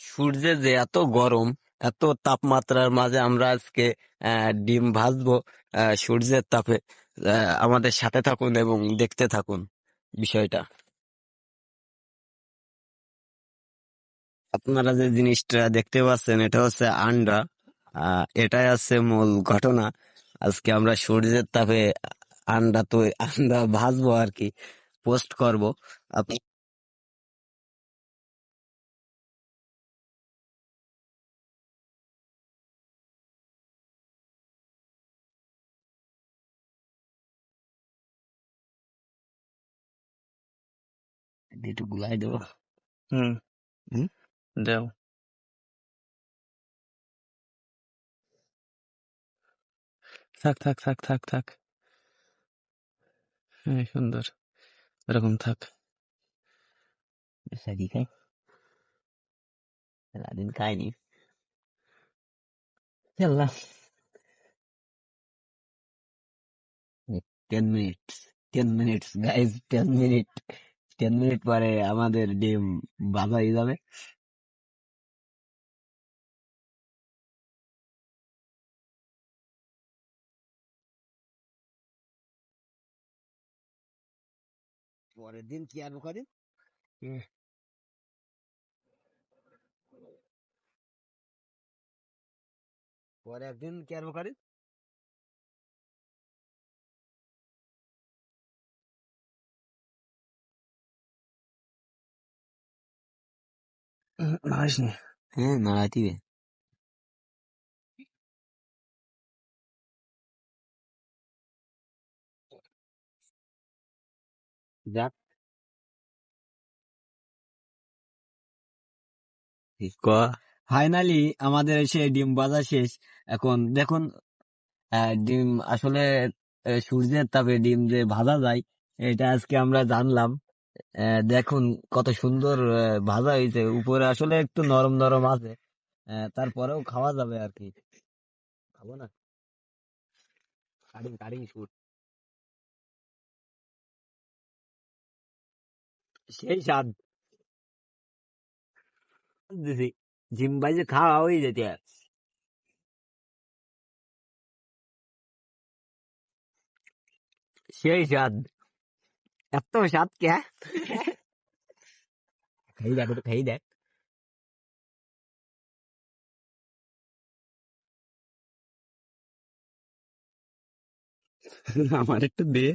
সূর্যে যে এত গরম, এত তাপমাত্রার মাঝে আমরা আজকে ডিম ভাজবো সূর্যের তাপে আমাদের সাথে থাকুন এবং দেখতে থাকুন বিষয়টা। আপনারা যে জিনিসটা দেখতে পাচ্ছেন, এটা হচ্ছে আন্ডা এটাই আছে মূল ঘটনা। আজকে আমরা সূর্যের তাপে আন্ডা তো, আন্ডা ভাজবো আর কি, পোস্ট করব। আপনি একটু গুলাই দেবো হুম হুম? দেও থাক থাক থাক থাক থাক হ্যাঁ সুন্দর এরকম থাক সাদি খাই সারাদিন খাইনি Challa ten minute ten minutes guys ten minute ten minute পরে আমাদের ডিম ভাজা হয়ে যাবে। পরের দিন কি আর করেন পরে একদিন কি আর করেন নাড়িস নি হ্যাঁ নাড়াতিবে যাক ফাইনালি আমাদের এসে ডিম ভাজা শেষ। এখন দেখুন ডিম আসলে সূর্যের তাপে ডিম যে ভাজা যায় এটা আজকে আমরা জানলাম। দেখুন কত সুন্দর ভাজা হয়েছে। উপরে আসলে একটু নরম নরম আছে। তারপরেও খাওয়া যাবে আর কি। খাব না? সেই স্বাদ। ডিম ভাজে খাওয়া হয়ে যেতে। সেই স্বাদ। এত স্বাদ কে খাই দেখ একটু খাই দেখ আমার একটু দে